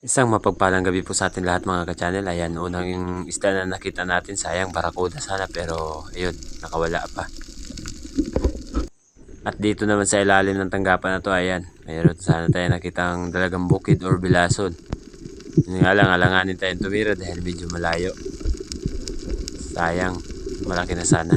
Isang mapagpalang gabi po sa atin lahat mga ka-channel. Ayan, unang yung isda na nakita natin, sayang barakuda sana pero ayun, nakawala pa. At dito naman sa ilalim ng tanggapan na to, ayan, mayroon sana tayo nakitang dalagang bukid or bilason. Yun nga lang, alanganin tayong tumira dahil medyo malayo. Sayang, malaki na sana.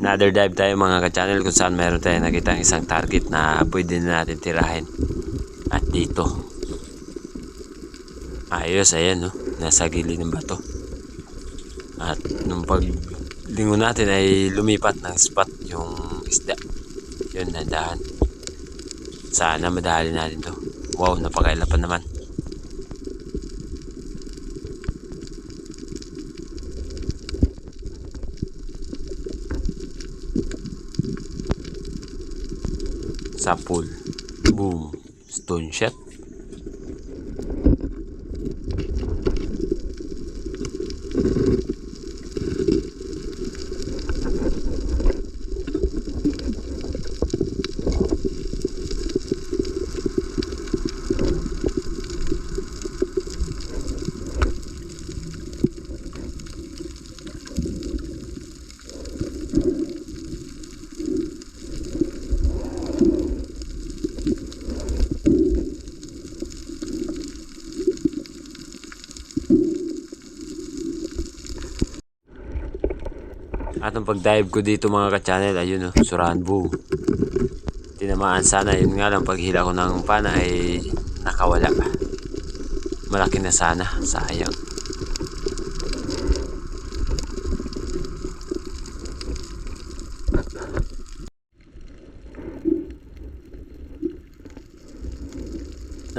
Another dive tayo mga ka-channel kung saan meron tayo nakita isang target na pwede na natin tirahin. At dito. Ayos, ayan no. Nasa gilid ng bato. At nung paglingon natin ay lumipat ng spot yung isda. Yun, nandahan. Sana madali natin to. Wow, napakailapan naman. Sa pool. Boom. Stone shot. At ang pag-dive ko dito mga ka-channel, ayun oh, surahan boom. Tinamaan sana, yun nga lang paghila ko ng pana ay nakawala. Malaki na sana, sayang.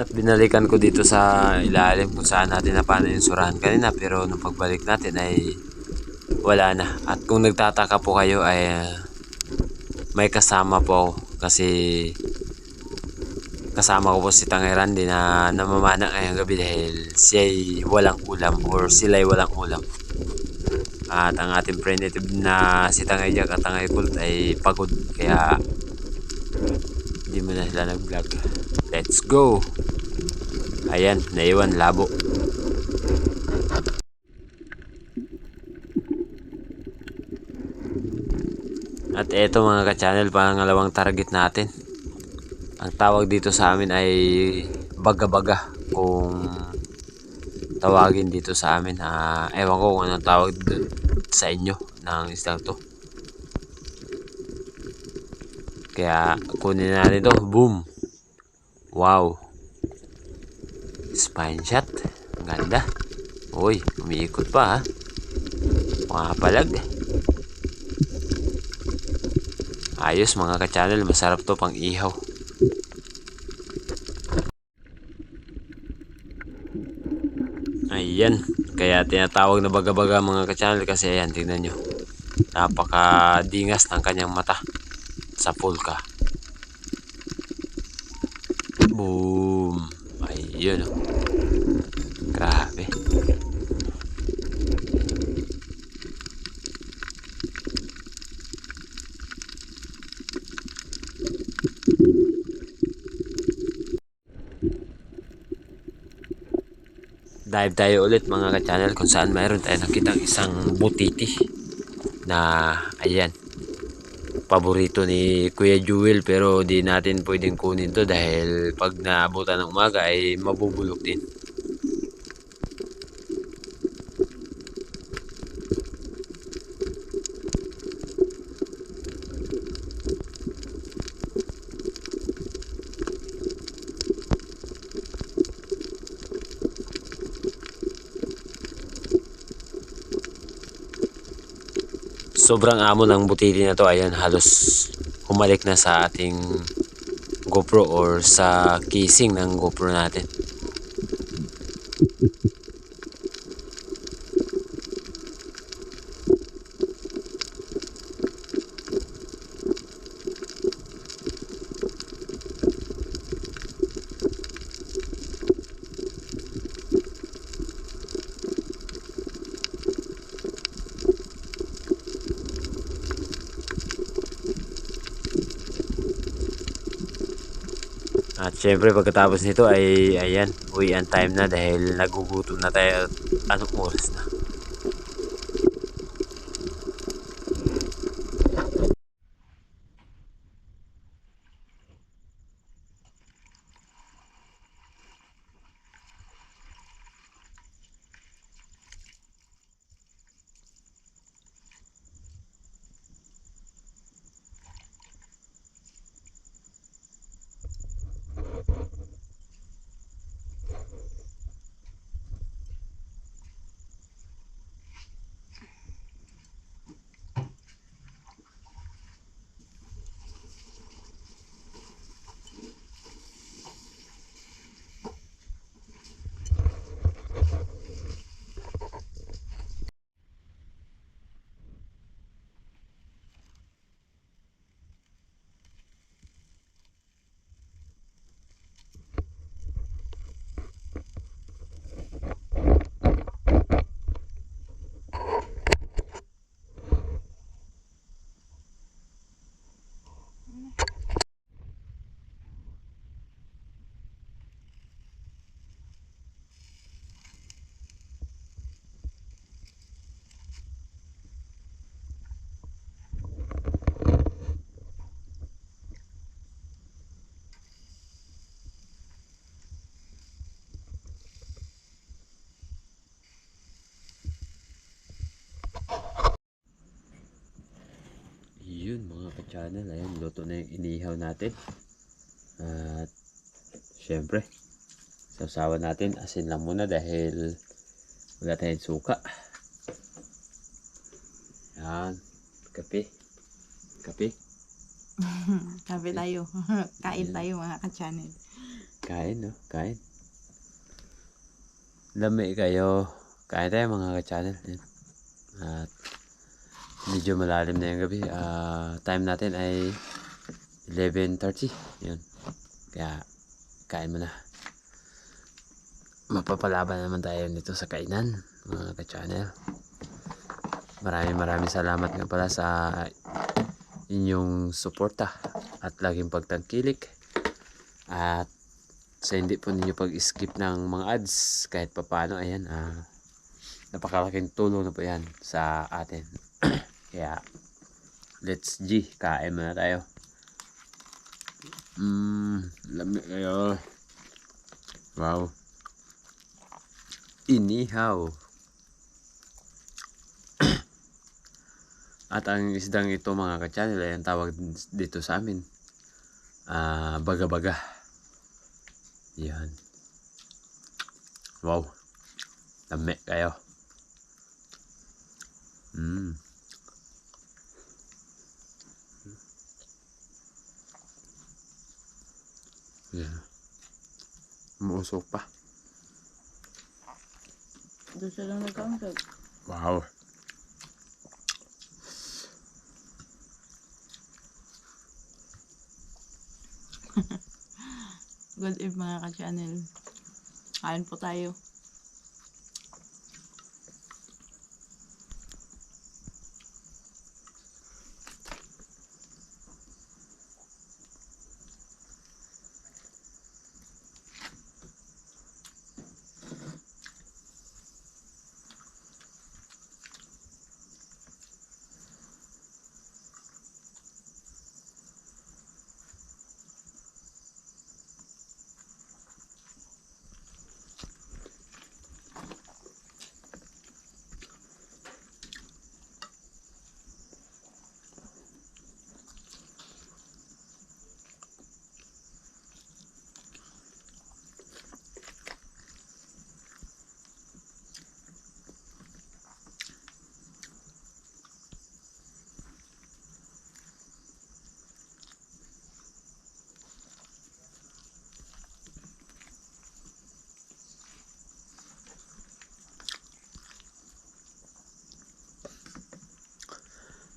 At binalikan ko dito sa ilalim kung saan natin napana yung surahan kanina pero nung pagbalik natin ay wala na. At kung nagtataka po kayo ay uh, may kasama po kasi kasama ko po si Tangay Randy na namamana ngayong gabi dahil siya ay walang ulam or sila ay walang ulam. At ang ating friend na si Tangay Jack at Tangay Kult ay pagod kaya hindi mo na sila nag-vlog. Let's go! Ayan, naiwan labo. At eto mga ka-channel, pangalawang target natin. Ang tawag dito sa amin ay baga-baga kung tawagin dito sa amin. Ah, ewan ko kung anong tawag sa inyo ng islang to. Kaya kunin natin to. Boom! Wow! Spine shot. Ang ganda. Uy, umiikot pa ha. Mga palag. Ayos mga ka-channel, masarap to pang ihaw. Ayan, kaya tinatawag na baga-baga mga ka-channel kasi ayan, tingnan nyo. Napaka-dingas ng kanyang mata sa pulka. Boom! Ayun oh. Grabe. Dive tayo ulit mga ka-channel kung saan mayroon tayo nakitang isang butiti na ayan paborito ni Kuya Jewel pero di natin pwedeng kunin to dahil pag naabutan ng umaga ay mabubulok din sobrang amo ng butiti na to. Ayan halos humalik na sa ating GoPro or sa casing ng GoPro natin At syempre pagkatapos nito ay ayan, uwian time na dahil nagugutom na tayo at anong oras na. Yun mga ka-channel, ayun, luto na yung inihaw natin. At syempre, sasawa natin, asin lang muna dahil wala tayong suka. Yan, kape. Kape. Sabi tayo. Kain tayo mga ka-channel. Kain, no? Kain. Lami kayo. Kain tayo mga ka-channel. Yan. Medyo malalim na yung gabi. Ah, time natin ay 11.30. Yun. Kaya kain mo na. Mapapalaban naman tayo nito sa kainan, mga ka-channel. Maraming maraming salamat nga pala sa inyong suporta at laging pagtangkilik. At sa hindi po ninyo pag-skip ng mga ads kahit papano ayan ah napakalaking tulong na po yan sa atin kaya let's G kain muna tayo mm, lamig kayo wow inihaw at ang isdang ito mga ka-channel ay ang tawag dito sa amin ah baga-baga yan. Wow. Lami kayo. Mm. Yan. Muusok pa. Doon sila nag-countag. Wow. Good eve mga ka-channel. Kain po tayo.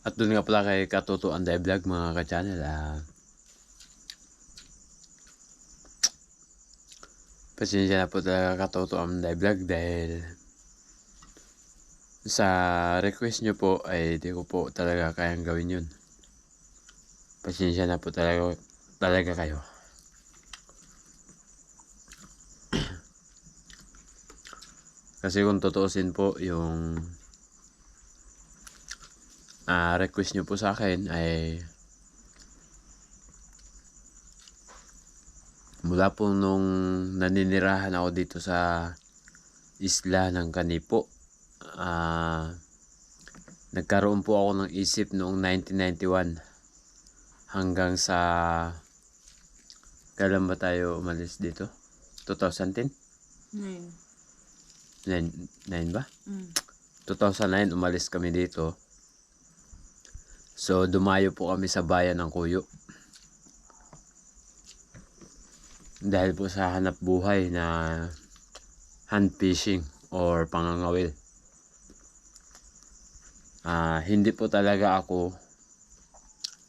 At doon nga pala kay Katuto Anday Vlog mga ka-channel. Ah. Pasensya na po talaga Katuto Anday Vlog dahil sa request nyo po ay di ko po talaga kayang gawin yun. Pasensya na po talaga, talaga kayo. Kasi kung tutuusin po yung ah request nyo po sa akin ay mula po nung naninirahan ako dito sa isla ng Kanipo. Ah nagkaroon po ako ng isip noong 1991 hanggang sa kailan ba tayo umalis dito? 2010? Ngayon. 9, 9 ba? Mm. 2009 umalis kami dito. So dumayo po kami sa bayan ng Kuyo. Dahil po sa hanap buhay na hand fishing or pangangawil. Ah, hindi po talaga ako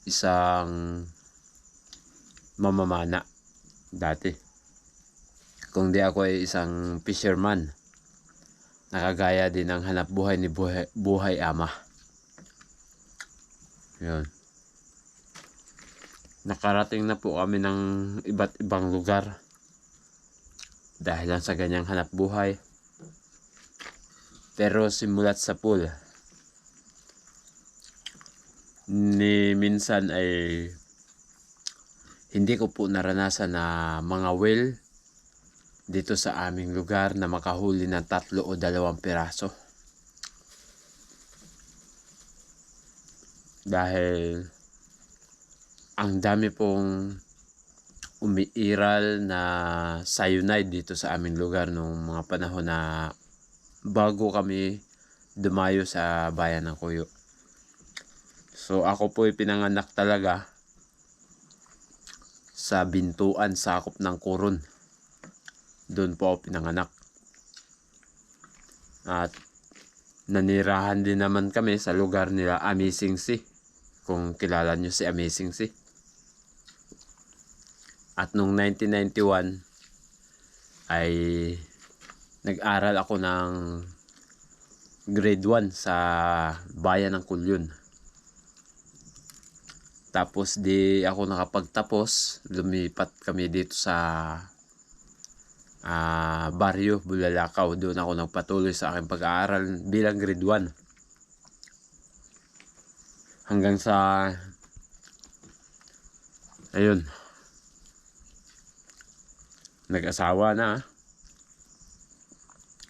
isang mamamana dati. Kung di ako ay isang fisherman nakagaya din ng hanap buhay ni buhay, buhay ama. Yun. Nakarating na po kami ng iba't ibang lugar dahil lang sa ganyang hanap buhay. Pero simulat sa pool, ni minsan ay hindi ko po naranasan na mga whale dito sa aming lugar na makahuli ng tatlo o dalawang piraso. Dahil ang dami pong umiiral na cyanide dito sa aming lugar nung mga panahon na bago kami dumayo sa bayan ng Kuyo. So ako po pinanganak talaga sa bintuan sakop ng Coron. Doon po ako pinanganak. At nanirahan din naman kami sa lugar nila Amazing Sea. Kung kilala nyo si Amazing Sea. At nung 1991 ay nag-aral ako ng grade 1 sa bayan ng Kulyon. Tapos di ako nakapagtapos, lumipat kami dito sa ah baryo Bulalakaw. Doon ako nagpatuloy sa aking pag-aaral bilang grade 1. Hanggang sa ayun. Nag-asawa na.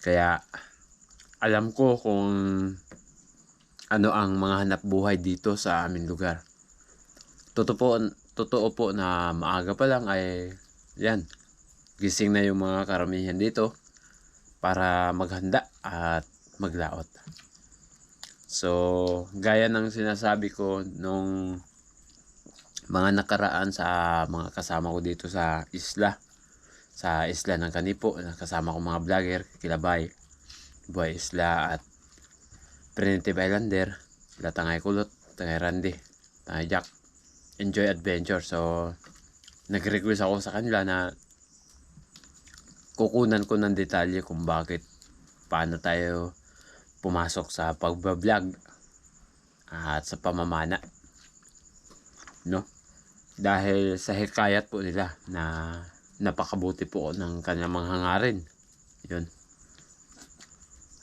Kaya alam ko kung ano ang mga hanap buhay dito sa aming lugar. Totoo po, totoo po na maaga pa lang ay yan, gising na yung mga karamihan dito para maghanda at maglaot. So, gaya ng sinasabi ko nung mga nakaraan sa mga kasama ko dito sa isla, sa isla ng Kanipo, kasama ko mga vlogger, Kilabay, Buhay Isla at Primitive Islander, sila Tangay Kulot, Tangay Randy, Tangay Jack, Enjoy Adventure. So, nag-request ako sa kanila na kukunan ko ng detalye kung bakit paano tayo pumasok sa pagbablog at sa pamamana. No? Dahil sa hikayat po nila na napakabuti po ng kanyang mga hangarin. Yun.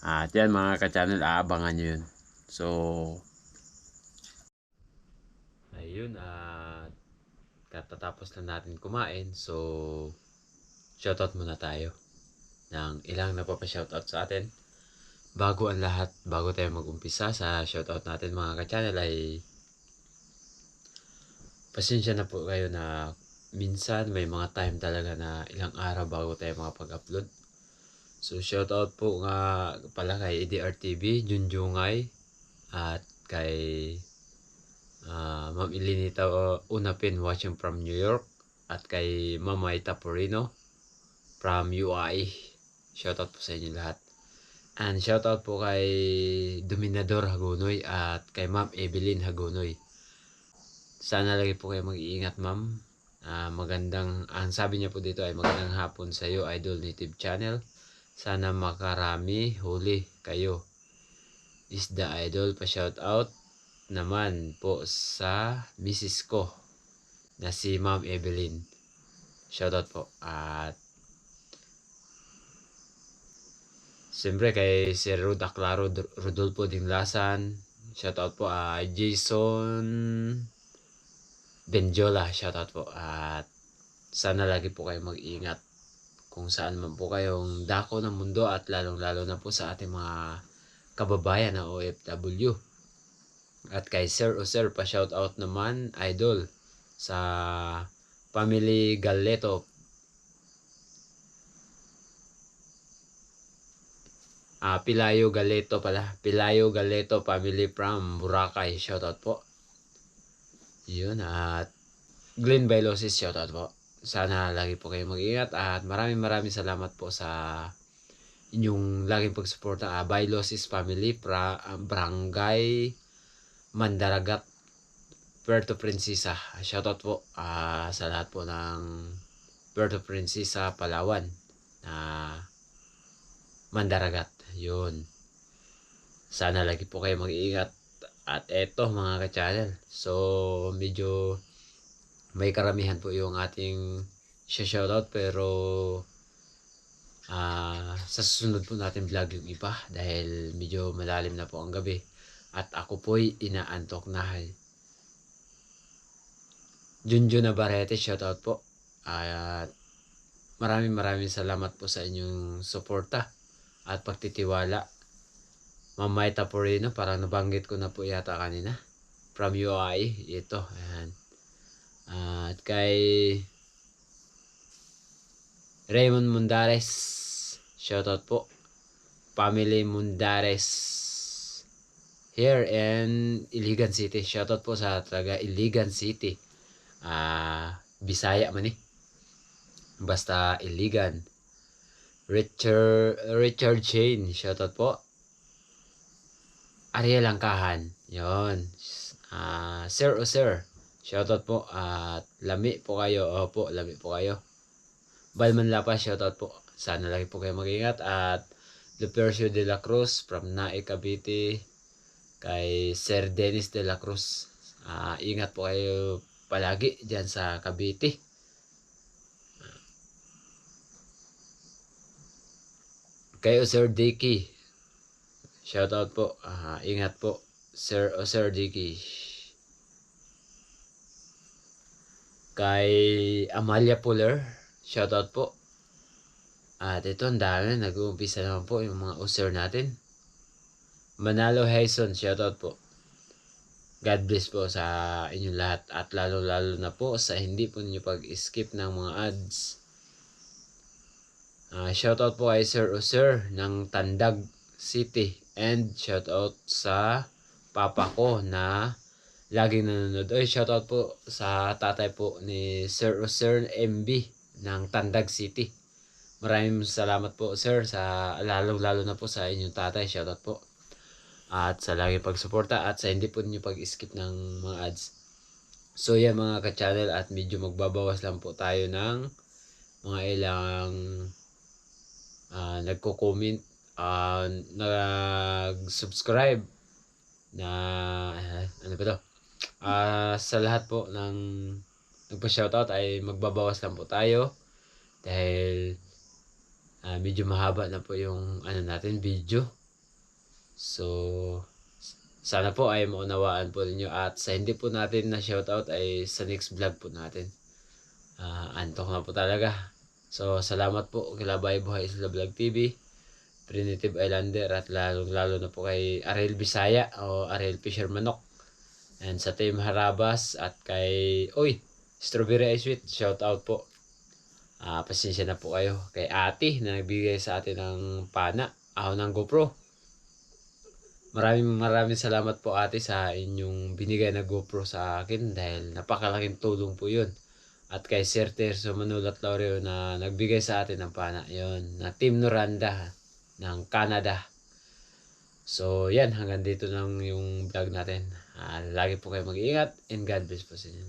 At yan mga ka-channel, aabangan nyo yun. So, ayun at katatapos lang natin kumain. So, shoutout muna tayo ng ilang napapa-shoutout sa atin. Bago ang lahat, bago tayo mag-umpisa sa shoutout natin mga ka-channel ay pasensya na po kayo na minsan may mga time talaga na ilang araw bago tayo makapag-upload. So shoutout po nga pala kay EDRTV, Junjungay at kay ah, Ma'am Elinita Unapin watching from New York at kay Ma'am Maita from UI. Shoutout po sa inyo lahat. And shoutout po kay Dominador Hagunoy at kay Ma'am Evelyn Hagunoy. Sana lagi po kayo mag-iingat, ma'am. Ah, magandang, ang sabi niya po dito ay magandang hapon sa iyo, Idol Native Channel. Sana makarami huli kayo. Is the idol pa shout out naman po sa Mrs. ko na si Ma'am Evelyn. Shout out po. At Siyempre kay Sir Ruda Claro, Rodolfo Dinglasan. Shoutout po ah Jason Benjola. Shoutout po. At sana lagi po kayo mag-ingat kung saan man po kayong dako ng mundo at lalong-lalo na po sa ating mga kababayan na OFW. At kay Sir o Sir, pa-shoutout naman, idol, sa family Galeto. Ah, Pilayo Galeto pala. Pilayo Galeto family from Boracay. Shoutout po. Yun at Glenn Bailosis shoutout po. Sana lagi po kayo mag-ingat at maraming maraming salamat po sa inyong laging pagsuporta. Ah, Bailosis family pra, ah, Barangay Mandaragat Puerto Princesa. Shoutout po ah, sa lahat po ng Puerto Princesa, Palawan na Mandaragat. Yun. Sana lagi po kayo mag-iingat. At eto mga ka-channel. So, medyo may karamihan po yung ating shoutout pero ah sa susunod po natin vlog yung iba dahil medyo malalim na po ang gabi at ako po'y inaantok na Junjun Navarrete, shoutout po. At maraming maraming salamat po sa inyong suporta at pagtitiwala. Mamay Taporino, parang nabanggit ko na po yata kanina. From UI, ito. Ayan. At kay Raymond Mundares, shoutout po. Family Mundares here in Iligan City. Shoutout po sa taga Iligan City. Ah, Bisaya man eh. Basta Iligan. Richard Richard Chain, shoutout po. Ariel Langkahan, yon. Ah, sir o sir, shoutout po. At lami po kayo. Opo, lami po kayo. Balman Lapa, shoutout po. Sana lagi po kayo mag-ingat. At Lupercio de la Cruz from Nae, Cavite. Kay Sir Dennis de la Cruz. Ah, ingat po kayo palagi dyan sa Cavite. Kayo Sir Dicky. Shoutout po. Ah, ingat po. Sir o Sir Dicky. Kay Amalia Puller. Shoutout po. At ito ang dami. Nag-uumpisa naman po yung mga user natin. Manalo Hayson. Shoutout po. God bless po sa inyong lahat at lalo-lalo na po sa hindi po ninyo pag-skip ng mga ads. Ah, shoutout po kay Sir o Sir ng Tandag City and shoutout sa papa ko na laging nanonood. Oy, shoutout po sa tatay po ni Sir o Sir MB ng Tandag City. Maraming salamat po sir sa lalong-lalo na po sa inyong tatay. Shoutout po at sa lagi pagsuporta at sa hindi po niyo pag-skip ng mga ads. So yan mga ka-channel at medyo magbabawas lang po tayo ng mga ilang uh, nagko-comment, uh, nag-subscribe na uh, ano ba to? Ah, sa lahat po ng nagpa-shoutout ay magbabawas lang po tayo dahil ah, medyo mahaba na po yung ano natin video. So, sana po ay maunawaan po ninyo at sa hindi po natin na shoutout ay sa next vlog po natin. Ah, antok na po talaga. So, salamat po kila Bay Buhay sa Vlog TV, Primitive Islander at lalo, lalo na po kay Ariel Bisaya o Ariel Fisher Manok. And sa Team Harabas at kay, oy, Strawberry Ice Sweet, shout out po. Ah, pasensya na po kayo kay Ate na nagbigay sa atin ng pana, ako ng GoPro. Maraming maraming salamat po ate sa inyong binigay na GoPro sa akin dahil napakalaking tulong po yun. At kay Sir Terso Manulat Laureo na nagbigay sa atin ng pana. Yun, na Team Noranda ng Canada. So, yan. Hanggang dito lang yung vlog natin. Ah, lagi po kayo mag-iingat and God bless po sa inyo.